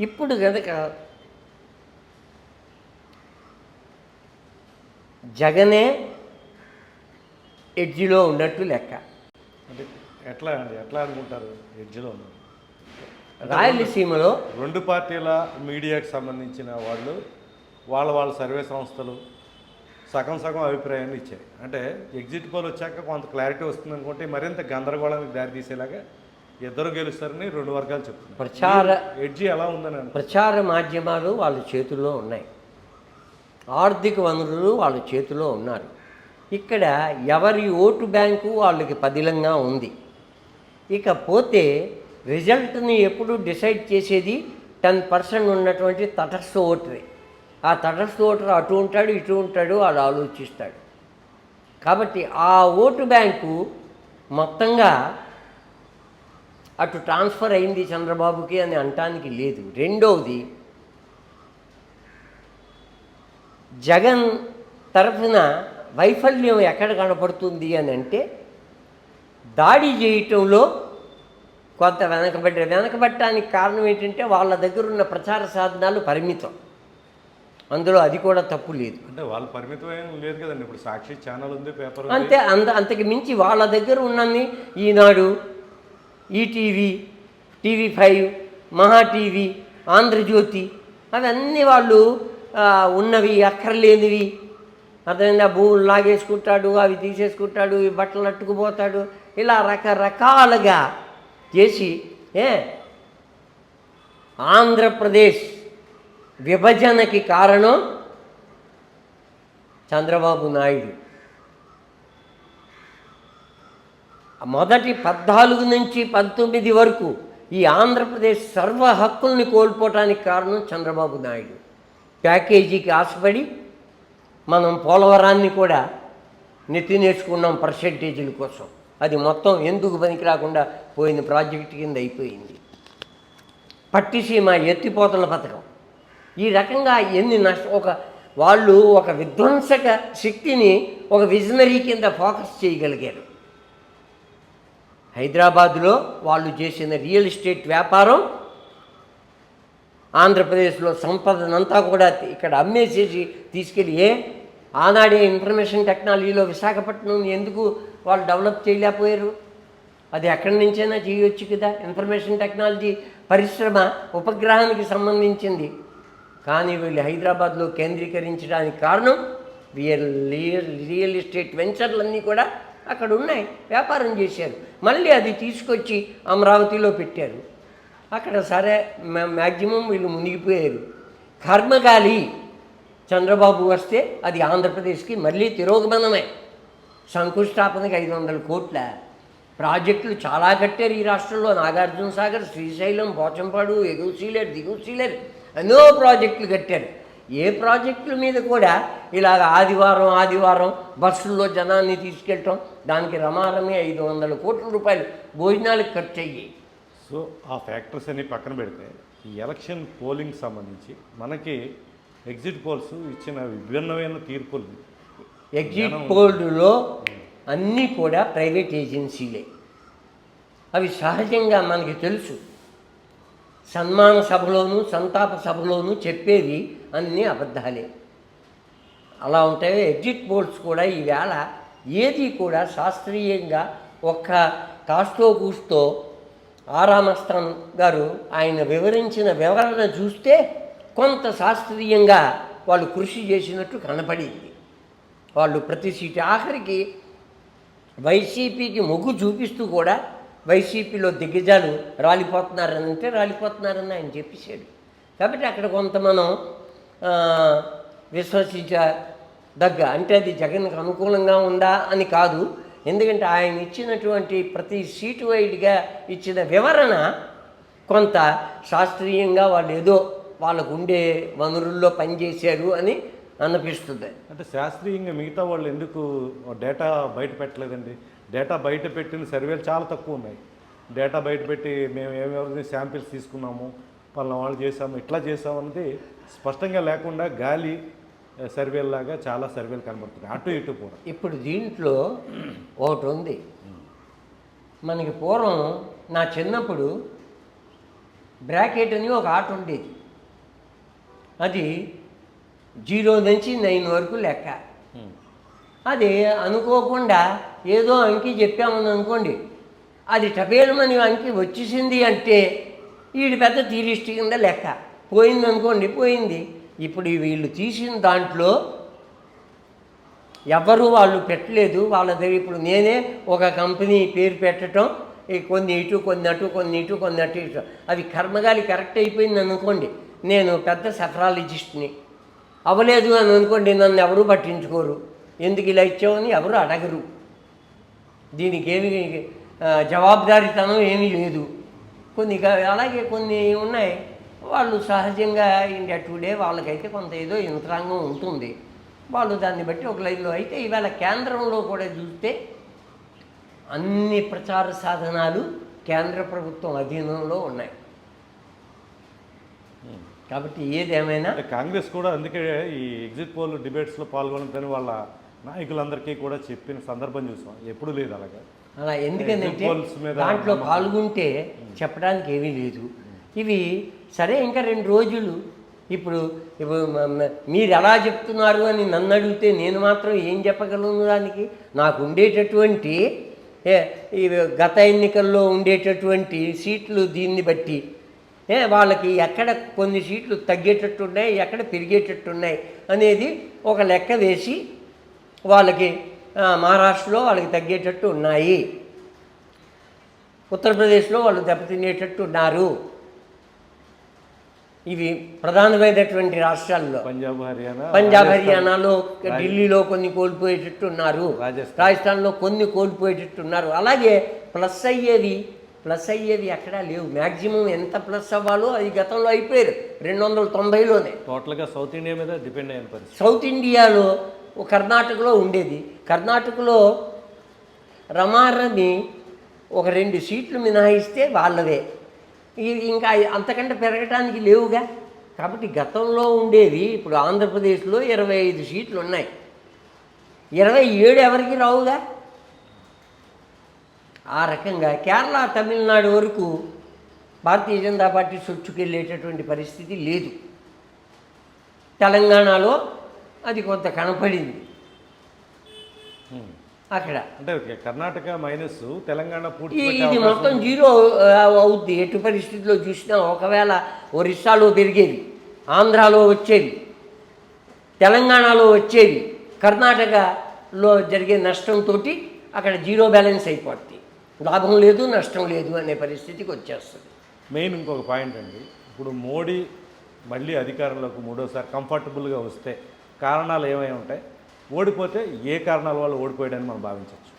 ఇప్పుడు కనుక జగనే ఎడ్జిలో ఉన్నట్టు లెక్క. అంటే ఎట్లా అండి? ఎట్లా అనుకుంటారు ఎడ్జ్లో ఉన్నారు రాయలసీమలో రెండు పార్టీల మీడియాకి సంబంధించిన వాళ్ళు వాళ్ళ వాళ్ళ సర్వే సంస్థలు సగం సగం అభిప్రాయాన్ని ఇచ్చాయి. అంటే ఎగ్జిట్ పోల్ వచ్చాక కొంత క్లారిటీ వస్తుంది అనుకుంటే మరింత గందరగోళానికి దారితీసేలాగా ఇద్దరు గెలుస్తారని రెండు వర్గాలు చెప్తున్నారు ప్రచార ఎడ్జి ఎలా ఉందని? ప్రచార మాధ్యమాలు వాళ్ళ చేతుల్లో ఉన్నాయి. ఆర్థిక వనరులు వాళ్ళ చేతిలో ఉన్నారు. ఇక్కడ ఎవరి ఓటు బ్యాంకు వాళ్ళకి పదిలంగా ఉంది. ఇకపోతే రిజల్ట్ని ఎప్పుడు డిసైడ్ చేసేది టెన్ పర్సెంట్ ఉన్నటువంటి తటస్థ ఓటరే. ఆ తటస్థ ఓటర్ అటు ఉంటాడు ఇటు ఉంటాడు వాడు ఆలోచిస్తాడు కాబట్టి ఆ ఓటు బ్యాంకు మొత్తంగా అటు ట్రాన్స్ఫర్ అయింది చంద్రబాబుకి అని అనటానికి లేదు. రెండవది జగన్ తరఫున వైఫల్యం ఎక్కడ కనపడుతుంది అని అంటే దాడి చేయటంలో కొంత వెనకబడ్డ వెనకబట్టడానికి కారణం ఏంటంటే వాళ్ళ దగ్గర ఉన్న ప్రచార సాధనాలు పరిమితం. అందులో అది కూడా తప్పు లేదు. అంటే వాళ్ళు పరిమితం లేదు కదండి. ఇప్పుడు సాక్షి ఛానల్ ఉంది పేపర్ అంతే అంత అంతకు మించి వాళ్ళ దగ్గర ఉన్నది ఈనాడు ETV TV five Maha TV Andhrajyothi అవన్నీ వాళ్ళు ఉన్నవి అక్కర్లేనివి. అర్థమైందా? భూములు లాగేసుకుంటాడు అవి తీసేసుకుంటాడు ఈ బట్టలు అట్టుకుపోతాడు ఇలా రకరకాలుగా చేసి ఏ? ఆంధ్రప్రదేశ్ విభజనకి కారణం చంద్రబాబు నాయుడు. మొదటి పద్నాలుగు నుంచి పంతొమ్మిది వరకు ఈ ఆంధ్రప్రదేశ్ సర్వ హక్కుల్ని కోల్పోవటానికి కారణం చంద్రబాబు నాయుడు. ప్యాకేజీకి ఆశపడి మనం పోలవరాన్ని కూడా నెత్తినేసుకున్నాం పర్సెంటేజీల కోసం. అది మొత్తం ఎందుకు పనికి రాకుండా పోయిన ప్రాజెక్ట్ కింద అయిపోయింది. పట్టిసీమ ఎత్తిపోతల పథకం. ఈ రకంగా ఎన్ని నష్ట ఒక వాళ్ళు ఒక విధ్వంసక శక్తిని ఒక విజనరీ కింద ఫోకస్ చేయగలిగారు. హైదరాబాద్లో వాళ్ళు చేసిన రియల్ ఎస్టేట్ వ్యాపారం ఆంధ్రప్రదేశ్లో సంపదనంతా కూడా ఇక్కడ అమ్మేసేసి తీసుకెళ్ళి ఏ ఆనాడే ఇన్ఫర్మేషన్ టెక్నాలజీలో విశాఖపట్నం ఎందుకు వాళ్ళు డెవలప్ చేయలేకపోయారు? అది ఎక్కడి నుంచైనా చేయొచ్చు కదా. ఇన్ఫర్మేషన్ టెక్నాలజీ పరిశ్రమ ఉపగ్రహానికి సంబంధించింది. కానీ వీళ్ళు హైదరాబాద్లో కేంద్రీకరించడానికి కారణం రియల్ రియల్ రియల్ ఎస్టేట్ వెంచర్లన్నీ కూడా అక్కడ ఉన్నాయి. వ్యాపారం చేశారు. మళ్ళీ అది తీసుకొచ్చి అమరావతిలో పెట్టారు. అక్కడ సరే మ్యాక్సిమం వీళ్ళు మునిగిపోయారు. కర్మగాలి చంద్రబాబు వస్తే అది ఆంధ్రప్రదేశ్కి మళ్ళీ తిరోగమనమే. శంకుస్థాపనకి ఐదు వందల కోట్ల. ప్రాజెక్టులు చాలా కట్టారు ఈ రాష్ట్రంలో. నాగార్జున సాగర్ శ్రీశైలం పోచంపాడు ఎగువ సీలేరు దిగువ సీలేరు. ఎన్నో ప్రాజెక్టులు కట్టారు. ఏ ప్రాజెక్టుల మీద కూడా ఇలాగ ఆదివారం ఆదివారం బస్సుల్లో జనాన్ని తీసుకెళ్ళటం దానికి రమారమే ఐదు వందల కోట్ల రూపాయలు భోజనాలకు ఖర్చు అయ్యాయి. సో ఆ ఫ్యాక్టర్స్ అన్ని పక్కన పెడితే ఈ ఎలక్షన్ పోలింగ్ సంబంధించి మనకి ఎగ్జిట్ పోల్స్ ఇచ్చిన విభిన్నమైన తీర్పులు ఎగ్జిట్ పోల్డ్లో అన్నీ కూడా ప్రైవేట్ ఏజెన్సీలే. అవి సహజంగా మనకి తెలుసు. సన్మాన సభలోను సంతాప సభలోను చెప్పేది అన్నీ అబద్ధాలే. అలా ఉంటాయి. ఎగ్జిట్ పోల్స్ కూడా ఈవేళ ఏది కూడా శాస్త్రీయంగా ఒక్క కాస్తో కూస్తో ఆరామస్థాన్ గారు ఆయన వివరించిన వివరణ చూస్తే కొంత శాస్త్రీయంగా వాళ్ళు కృషి చేసినట్టు కనపడింది. వాళ్ళు ప్రతి సీటు ఆఖరికి వైసీపీకి మొగ్గు చూపిస్తూ కూడా వైసీపీలో దిగ్గజాలు రాలిపోతున్నారని అంటే రాలిపోతున్నారని ఆయన చెప్పేశాడు. కాబట్టి అక్కడ కొంత మనం విశ్వసించదగ్గ అంటే అది జగన్కి అనుకూలంగా ఉందా అని కాదు. ఎందుకంటే ఆయన ఇచ్చినటువంటి ప్రతి సీటు వైడ్గా ఇచ్చిన వివరణ కొంత శాస్త్రీయంగా వాళ్ళు ఏదో వాళ్ళకు ఉండే వనరుల్లో పనిచేశారు అని అనిపిస్తుంది. అంటే శాస్త్రీయంగా మిగతా వాళ్ళు ఎందుకు డేటా బయట పెట్టలేదండి? డేటా బయట పెట్టిన సర్వేలు చాలా తక్కువ ఉన్నాయి. డేటా బయట పెట్టి మేము ఏమేమి శాంపిల్స్ తీసుకున్నాము పలానా వాళ్ళు చేసాము ఇట్లా చేసాము అన్నది స్పష్టంగా లేకుండా గాలి సర్వేలాగా చాలా సర్వేలు కనబడుతున్నాయి. అటు ఇటు కూడా. ఇప్పుడు దీంట్లో ఒకటి ఉంది. మనకి పూర్వం నా చిన్నప్పుడు బ్రాకెట్ అని ఒక ఆట ఉండేది. అది జీరో నుంచి నైన్ వరకు లెక్క. అది అనుకోకుండా ఏదో అంకి చెప్పామని అనుకోండి. అది టపేలమని అంకి వచ్చేసింది అంటే వీడి పెద్ద తీరిష్టి కింద లెక్క. పోయింది అనుకోండి పోయింది. ఇప్పుడు వీళ్ళు తీసిన దాంట్లో ఎవరు వాళ్ళు పెట్టలేదు వాళ్ళ దగ్గర ఇప్పుడు నేనే ఒక కంపెనీ పేరు పెట్టడం కొన్ని ఇటు కొన్ని అటు కొన్ని ఇటు కొన్ని అటు ఇటు. అది కర్మగాలి కరెక్ట్ అయిపోయింది అనుకోండి. నేను పెద్ద సెఫరాలజిస్ట్ని. అవ్వలేదు అని అనుకోండి నన్ను ఎవరు పట్టించుకోరు. ఎందుకు ఇలా ఇచ్చామని ఎవరు అడగరు. దీనికి ఏమి జవాబుదారీతనం ఏమీ లేదు. కొన్ని అలాగే కొన్ని ఉన్నాయి. వాళ్ళు సహజంగా ఇండియా టుడే వాళ్ళకైతే కొంత ఏదో యంత్రాంగం ఉంటుంది. వాళ్ళు దాన్ని బట్టి ఒక లైన్లో అయితే ఇవాళ కేంద్రంలో కూడా చూస్తే అన్ని ప్రచార సాధనాలు కేంద్ర ప్రభుత్వం అధీనంలో ఉన్నాయి. కాబట్టి ఏదేమైనా కాంగ్రెస్ కూడా అందుకే ఈ ఎగ్జిట్ పోల్ డిబేట్స్లో పాల్గొనదని వాళ్ళ నాయకులందరికీ కూడా చెప్పిన సందర్భం చూసాం. ఎప్పుడు లేదు అలాగా. అలా ఎందుకంటే దాంట్లో. పాల్గొంటే చెప్పడానికి ఏమీ లేదు. ఇవి సరే ఇంకా రెండు రోజులు. ఇప్పుడు మీరు ఎలా చెప్తున్నారు అని నన్ను అడిగితే నేను మాత్రం ఏం చెప్పగలను దానికి? నాకు ఉండేటటువంటి ఈ గత ఎన్నికల్లో ఉండేటటువంటి సీట్లు దీన్ని బట్టి. వాళ్ళకి ఎక్కడ కొన్ని సీట్లు తగ్గేటట్టు ఉన్నాయి ఎక్కడ పెరిగేటట్టు ఉన్నాయి అనేది ఒక లెక్క వేసి వాళ్ళకి మహారాష్ట్రలో వాళ్ళకి తగ్గేటట్టు ఉన్నాయి. ఉత్తరప్రదేశ్లో వాళ్ళు దెబ్బతినేటట్టు ఉన్నారు. ఇవి ప్రధానమైనటువంటి రాష్ట్రాల్లో. పంజాబ్ హర్యానా పంజాబ్ హర్యానాలో ఢిల్లీలో కొన్ని కోల్పోయేటట్టు ఉన్నారు రాజస్థాన్. రాజస్థాన్లో కొన్ని కోల్పోయేటట్టు ఉన్నారు అలాగే ప్లస్ అయ్యేవి ప్లస్ అయ్యేవి ఎక్కడా లేవు. మ్యాక్సిమం ఎంత ప్లస్ అవ్వాలో అది గతంలో అయిపోయారు. రెండు వందల తొంభైలోనే టోటల్గా సౌత్ ఇండియా మీద డిపెండ్ అయిన పరిస్థితి. సౌత్ ఇండియాలో కర్ణాటకలో ఉండేది. కర్ణాటకలో రమారమి ఒక రెండు సీట్లు మినహాయిస్తే వాళ్ళవే. ఇంకా అంతకంటే పెరగటానికి లేవుగా. కాబట్టి గతంలో ఉండేవి ఇప్పుడు ఆంధ్రప్రదేశ్లో ఇరవై ఐదు సీట్లు ఉన్నాయి. ఇరవై ఏడు ఎవరికి రావుగా? ఆ రకంగా కేరళ తమిళనాడు వరకు భారతీయ జనతా పార్టీ సొచ్చుకెళ్ళేటటువంటి పరిస్థితి లేదు. తెలంగాణలో అది కొంత కనపడింది. అక్కడ. అంటే ఓకే, కర్ణాటక మైనస్ తెలంగాణ పూర్తి ఇది మొత్తం జీరో అవుద్ది. ఎటు పరిస్థితిలో చూసినా ఒకవేళ ఒరిస్సాలో పెరిగేవి ఆంధ్రాలో వచ్చేవి తెలంగాణలో వచ్చేవి కర్ణాటకలో జరిగే నష్టంతో అక్కడ జీరో బ్యాలెన్స్ అయిపోద్ది. లాభం లేదు నష్టం లేదు అనే పరిస్థితికి వచ్చేస్తుంది. మెయిన్ ఇంకొక పాయింట్ అండి. ఇప్పుడు మోడీ మళ్ళీ అధికారంలోకి మూడోసారి కంఫర్టబుల్గా వస్తే కారణాలు ఏమై ఉంటాయి? ఓడిపోతే ఏ కారణాల వల్ల ఓడిపోయాడని మనం భావించవచ్చు.